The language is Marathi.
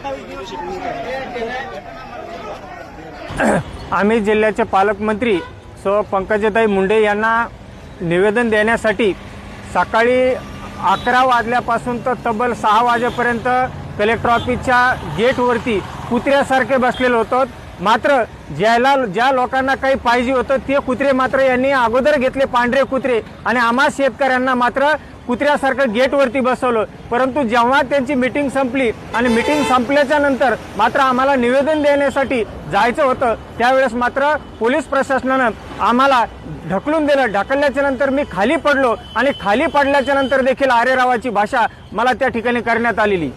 आम्ही जिल्ह्याचे पालकमंत्री स पंकजताई मुंडे यांना निवेदन देण्यासाठी सकाळी अकरा वाजल्यापासून तर तब्बल सहा वाजेपर्यंत कलेक्टर ऑफिसच्या गेटवरती कुत्र्यासारखे बसलेलो होतो. मात्र ज्याला ज्या लोकांना काही पाहिजे होतं ते कुत्रे मात्र यांनी अगोदर घेतले पांढरे कुत्रे. आणि आम्हा शेतकऱ्यांना मात्र कुत्र्यासारखं गेटवरती बसवलं. परंतु जेव्हा त्यांची मिटिंग संपली आणि मिटिंग संपल्याच्या नंतर मात्र आम्हाला निवेदन देण्यासाठी जायचं होतं त्यावेळेस मात्र पोलीस प्रशासनानं आम्हाला ढकलून दिलं. ढकलल्याच्या नंतर मी खाली पडलो आणि खाली पडल्याच्या नंतर देखील आरेरावाची भाषा मला त्या ठिकाणी करण्यात आलेली.